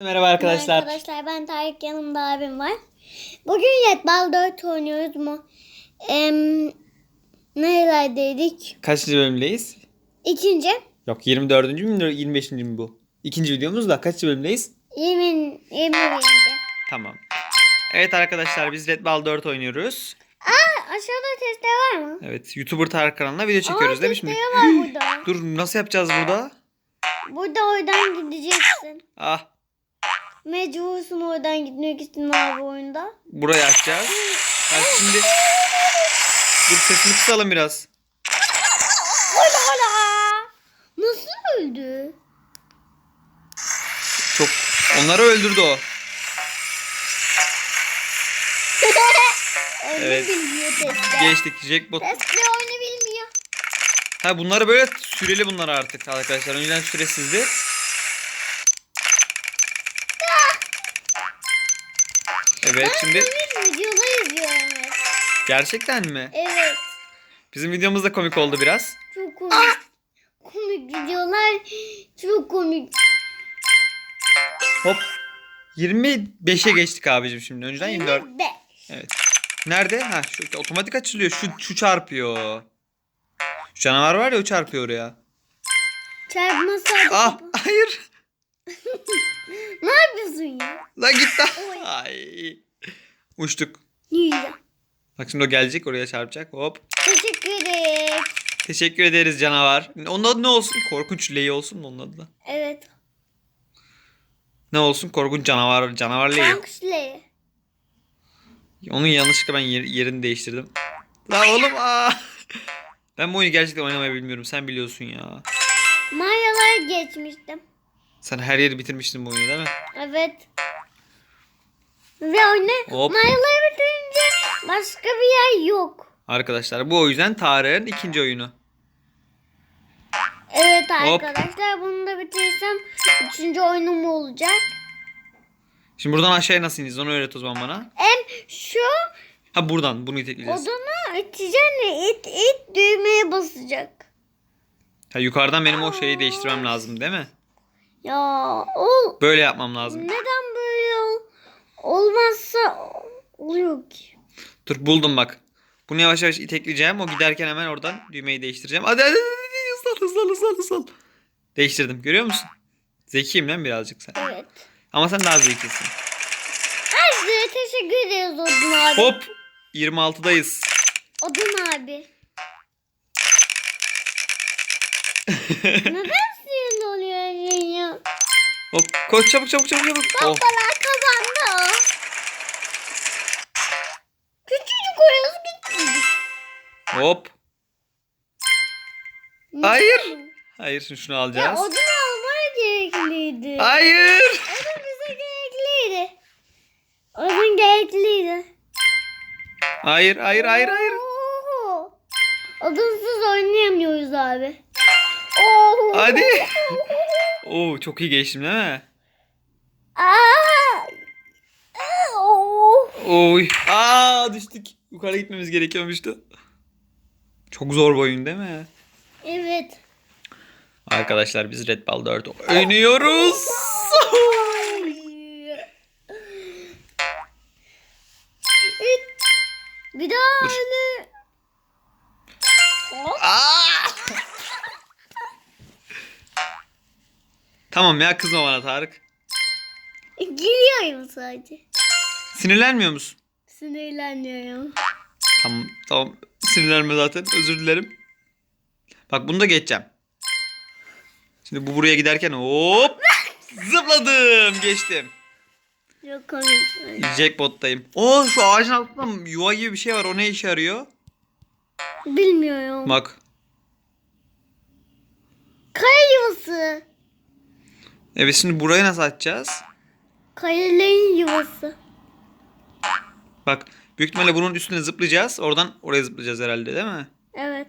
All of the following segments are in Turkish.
Merhaba arkadaşlar. Arkadaşlar ben Tarık yanımda abim var. Bugün Yetbal 4 oynuyoruz mu? Em, nerelerdeydik? Kaçıncı bölümdeyiz? İkinci. Yok 24. mü 25. mi bu? İkinci videomuz da kaçıncı bölümdeyiz? 20, 21. Tamam. Evet arkadaşlar biz Red Ball 4 oynuyoruz. Aa aşağıda teste var mı? Evet YouTuber Tarık kanalına video çekiyoruz Aa, demiş mi? teste var burada. Dur nasıl yapacağız burada? Burada oradan gideceksin. Ah Mecbursun oradan gitmek için abi oyunda. burayı açacağız. Bak şimdi dur sesini kısalım biraz. Ola ola. Nasıl öldü? Çok onları öldürdü o. Evet. Geçtik jackpot. Teste oyunu bilmiyor. Ha bunları böyle süreli bunlar artık arkadaşlar. Önceden süresizdi. Evet şimdi Komik videolar izliyorum hep. gerçekten mi? Evet. Bizim videomuz da komik oldu biraz. Çok komik. Komik videolar. Çok komik. Hop. 25'e geçtik abicim şimdi. Önceden 24. Be. Evet. Nerede? Ha şu otomatik açılıyor. Şu şu çarpıyor. Şu canavar var ya o çarpıyor oraya. Çarpma sadece. Ah hayır. Ne yapıyorsun ya? Lan git lan. Ay. Uçtuk. Güzel. Bak şimdi o gelecek oraya çarpacak. Hop. Teşekkür ederim. Teşekkür ederiz canavar. Onun adı ne olsun? Korkunç Ley olsun mu onun adı da? Evet. Ne olsun? Korkunç canavar. Canavar Ley. Banksle. Onun yanlışlıkla ben yer- yerini değiştirdim. La oğlum aa. Ben bu oyunu gerçekten oynamayı bilmiyorum. Sen biliyorsun ya. Mayalar geçmiştim. Sen her yeri bitirmiştin bu oyunu değil mi? Evet. Ve oyunu Hop. mayaları bitirince başka bir yer yok. Arkadaşlar bu o yüzden Tarık'ın ikinci oyunu. Evet Hop. arkadaşlar bunu da bitirirsem üçüncü oyunum olacak. Şimdi buradan aşağıya nasıl ineceğiz onu öğret o zaman bana. Hem şu Ha buradan bunu itekleyeceğiz. odunu iteceksin it it düğmeye basacak. Ha yukarıdan benim o şeyi değiştirmem lazım değil mi? Ya ol Böyle yapmam lazım. neden böyle ol, olmazsa oluyor ki. Dur buldum bak. Bunu yavaş yavaş itekleyeceğim. O giderken hemen oradan düğmeyi değiştireceğim. Hadi hadi, hadi, hadi. hızlan hızlan hızlan hızlan. Değiştirdim görüyor musun? Zekiyim lan birazcık sen. Evet. Ama sen daha zekisin. Size teşekkür ederiz Odun abi. Hop 26'dayız. Odun abi. Neden koş çabuk çabuk çabuk çabuk. Oh. Babalar kazandı. Küçücük oyuz gitti. Hop. Ne Hayır. Hayır şimdi şunu Ya alacağız. odun almaya gerekliydi. Hayır. Odun bize gerekliydi. Odun gerekliydi. Hayır hayır hayır hayır. Oho. Odunsuz oynayamıyoruz abi. Oho. Hadi. Oo çok iyi geçtim değil mi? Aa. Oy. Aa düştük. Yukarı gitmemiz gerekiyormuştu. Çok zor bir oyun değil mi? Evet. Arkadaşlar biz Red Ball 4 oynuyoruz. Bir daha Dur. öyle. Aa! tamam ya kızma bana Tarık. Gülüyorum sadece. Sinirlenmiyor musun? Sinirleniyorum. Tamam tamam. Sinirlenme zaten. Özür dilerim. Bak bunu da geçeceğim. Şimdi bu buraya giderken hop zıpladım geçtim. Çok komik. Jackpot'tayım. Oo şu ağacın altında yuva gibi bir şey var. O ne işe yarıyor? Bilmiyorum. Bak. Kaya yuvası. Evet şimdi burayı nasıl açacağız? Kayaların yuvası. Bak büyük ihtimalle bunun üstüne zıplayacağız. Oradan oraya zıplayacağız herhalde değil mi? Evet.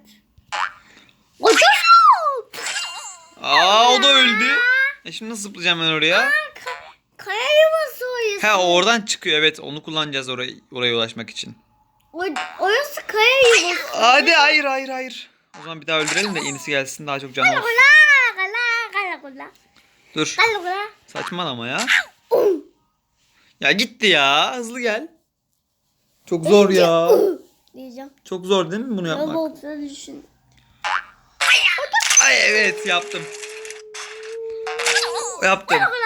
Aa o da öldü. E şimdi nasıl zıplayacağım ben oraya? Ka- kaya yuvası orası. He oradan çıkıyor evet onu kullanacağız oraya, oraya ulaşmak için. O- orası kaya yuvası. Hadi hayır hayır hayır. O zaman bir daha öldürelim de yenisi gelsin daha çok canı olsun. Dur saçmalama ya. Ya gitti ya. Hızlı gel. Çok zor ya. Diyeceğim. Çok zor değil mi bunu yapmak? Roblox'a düşün. Ay evet yaptım. Yaptım. Allah.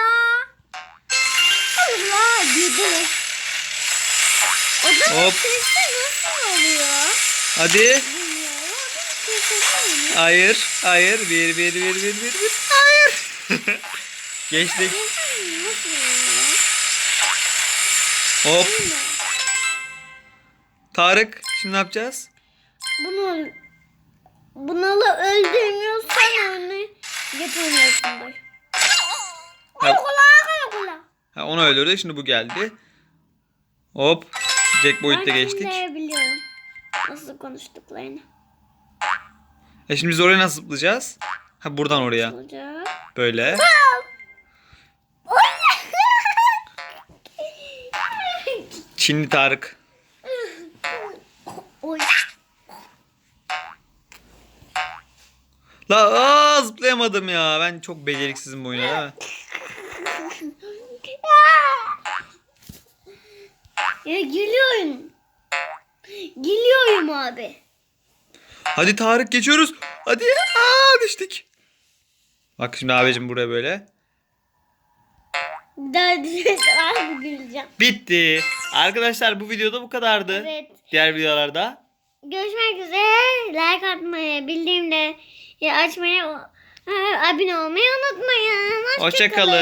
Girdi. O da Hop. nasıl oluyor? Hadi. Bilmiyorum. O da sesi oluyor. Hayır. Hayır. Bir, bir, bir, bir, bir, bir. Hayır. Geçtik. Hop. Tarık. Şimdi ne yapacağız? Bunu bunalı öldürmüyorsan onu yapamıyorsundur. Ha, Kula kula. ha, onu öldürdü. Şimdi bu geldi. Hop. Jack Boyd'da geçtik. biliyorum. Nasıl konuştuklarını. E şimdi biz oraya nasıl zıplayacağız? Ha buradan oraya. Böyle. Çinli Tarık. La aa, zıplayamadım ya. Ben çok beceriksizim bu oyunda değil mi? Ya gülüyorum. Gülüyorum abi. Hadi Tarık geçiyoruz. Hadi. Aa düştük. Bak şimdi abicim buraya böyle. Daha düşer abi güleceğim. Bitti. Arkadaşlar bu videoda bu kadardı. Evet. Diğer videolarda. Görüşmek üzere. Like atmayı, bildirimleri açmayı, abone olmayı unutmayın. Hoşçakalın.